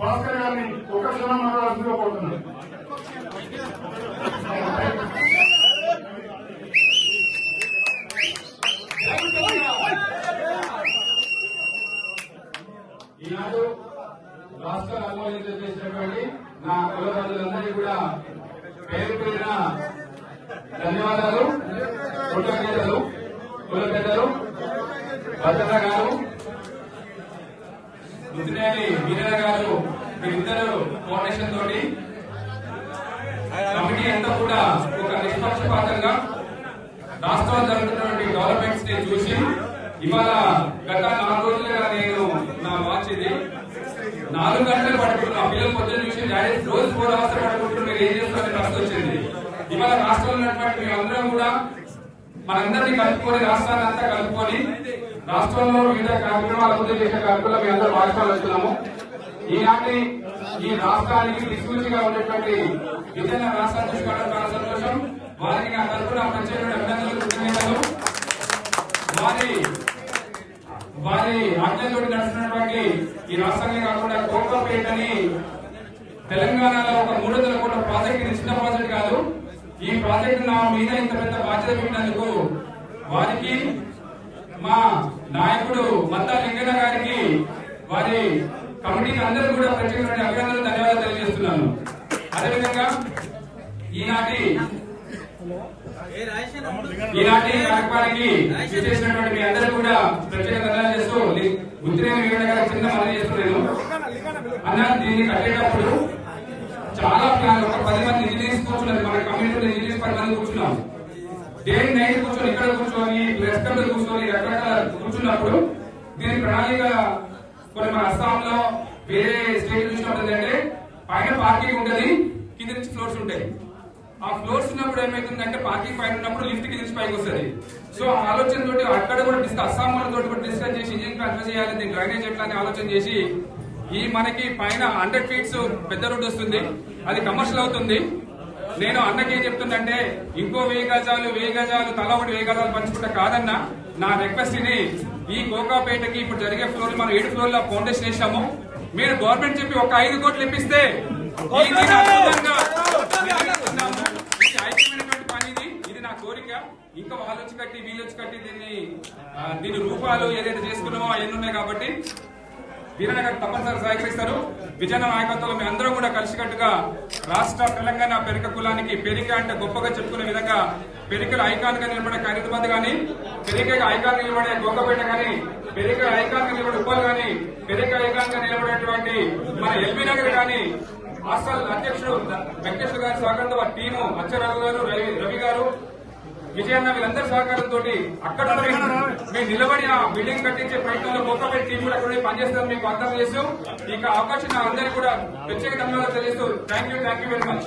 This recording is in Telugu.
భాస్కర్ గారిని ఒక క్షణం మాట్లాడాల్సిందిగా కోరుతున్నాను. ఈనాడు రాష్ట్ర ఆమోదించ చేసినటువంటి నా కులబంధులందరికీ కూడా పేరు పేరిన ధన్యవాదాలు. కృతజ్ఞతలు కుల పెద్దలు భద్రత గారు ముద్దినేని వీరయ్య గారు వీరిద్దరు ఫౌండేషన్ తోటి కమిటీ అంతా కూడా ఒక నిష్పక్షపాతంగా రాష్ట్రంలో జరుగుతున్నటువంటి డెవలప్మెంట్స్ని చూసి ఇవాళ గత నాలుగు రోజులుగా నేను నా వాచ్ ఇది. నాలుగు గంటలు పడుకుంటున్నా పిల్లలు పొద్దున్న చూసి డాడీ రోజు ఫోర్ అవర్స్ పడుకుంటున్నారు ఏం చేస్తారని ప్రశ్న వచ్చింది. ఇవాళ రాష్ట్రంలో ఉన్నటువంటి మేమందరం కూడా మనందరినీ కలుపుకొని రాష్ట్రాన్ని అంతా కలుపుకొని రాష్ట్రంలో వివిధ కార్యక్రమాలు అభివృద్ధి చేసే కార్యక్రమాలు మీ అందరూ భాగస్వామి వస్తున్నాము ఈనాటి ఈ రాష్ట్రానికి దిశూచిగా ఉన్నటువంటి విజయన రాష్ట్రాన్ని తీసుకోవడం చాలా సంతోషం. వారికి నా తరఫున ప్రత్యేకమైన అభినందనలు కృతజ్ఞతలు. వారి వారి ఆజ్ఞతోటి నడుస్తున్నటువంటి ఈ రాష్ట్రాన్ని కాకుండా కోకపేట అని తెలంగాణలో ఒక మూడు వందల కోట్ల ప్రాజెక్ట్ ఇది చిన్న ప్రాజెక్ట్ కాదు ఈ ప్రాజెక్ట్ నా మీద ఇంత పెద్ద బాధ్యత పెట్టినందుకు వారికి మా నాయకుడు మత్తా లింగన్న గారికి వారి కమిటీకి అందరూ కూడా ప్రత్యేకమైన అభినందనలు ధన్యవాదాలు తెలియజేస్తున్నాను. అదేవిధంగా ఈనాటి ఈనాటి కార్యక్రమానికి చేసినటువంటి మీ అందరూ కూడా ప్రత్యేక ధన్యవాదాలు చేస్తూ గుర్తులేని వివరణ గారు చిన్న మనం చేస్తున్నాను అన్న దీన్ని కట్టేటప్పుడు చాలా ప్లాన్ ఒక పది మంది ఇంజనీర్స్ కూర్చున్నారు మన కమ్యూనిటీలో ఇంజనీర్స్ పది మంది కూర్చున్నాం. డే నైట్ కూర్చొని ఇక్కడ కూర్చొని ప్రెస్ క్లబ్ కూర్చొని రకరకాల కూర్చున్నప్పుడు దీని ప్రణాళిక కొన్ని మన అస్సాంలో వేరే స్టేట్ చూసినప్పుడు అంటే పైన పార్కింగ్ ఉంటుంది కింద నుంచి ఫ్లోర్స్ ఉంటాయి. ఆ ఫ్లోర్స్ ఉన్నప్పుడు ఏమైతుందంటే పార్కింగ్ పైన ఉన్నప్పుడు లిఫ్ట్ కింద నుంచి పైకి వస్తుంది. సో ఆ ఆలోచన తోటి అక్కడ కూడా డిస్కస్ అస్సాం వాళ్ళతో కూడా డిస్కస్ చేసి ఇంజిన్ ట్రాన్స్ఫర్ చేయాలి దీని డ్రైనేజ్ ఎట్లా అని ఆలోచన చేసి ఈ మనకి పైన హండ్రెడ్ ఫీట్స్ పెద్ద రోడ్డు వస్తుంది అది కమర్షియల్ అవుతుంది. నేను అన్నకి చెప్తుందంటే ఇంకో వెయ్యి గజాలు వెయ్యి గజాలు తల ఒకటి వెయ్యి గజాలు పంచుకుంటా కాదన్న. నా రిక్వెస్ట్ని ఈ కోకాపేటకి ఇప్పుడు జరిగే ఫ్లోర్ మనం ఏడు ఫ్లోర్లో ఫౌండేషన్ వేసాము మీరు గవర్నమెంట్ చెప్పి ఒక ఐదు కోట్లు ఇప్పిస్తే ఇంకా వాళ్ళు వచ్చి కట్టి వీళ్ళు వచ్చి కట్టి దీన్ని దీని రూపాలు ఏదైతే చేసుకున్నామో అవన్నీ ఉన్నాయి కాబట్టి వీరన్న గారు తప్పనిసరి సహకరిస్తారు. విజయన నాయకత్వంలో మీ అందరూ కూడా కలిసికట్టుగా రాష్ట్ర తెలంగాణ పెరిక కులానికి పెరిక అంటే గొప్పగా చెప్పుకునే విధంగా పెరికల ఐకాన్గా నిలబడే ఖైరతాబాద్ కానీ పెరిక ఐకాన్గా నిలబడే గోకపేట కానీ పెరిక ఐకాన్గా నిలబడే ఉప్పల్ కానీ పెరిక ఐకాన్గా నిలబడేటువంటి మన ఎల్బీ నగర్ కానీ హాస్టల్ అధ్యక్షుడు వెంకటేశ్వర గారి స్వాగతం టీము అచ్చరాజు గారు రవి రవి గారు విజయన్న వీళ్ళందరి సహకారంతో అక్కడ మేము మేము నిలబడి ఆ బిల్డింగ్ కట్టించే ప్రయత్నంలో గొప్పపేట టీం కూడా అక్కడ పనిచేస్తాం మీకు అర్థం చేస్తూ ఇక అవకాశం అందరికీ కూడా ప్రత్యేక ధన్యవాదాలు తెలియజేస్తూ thank you thank you very much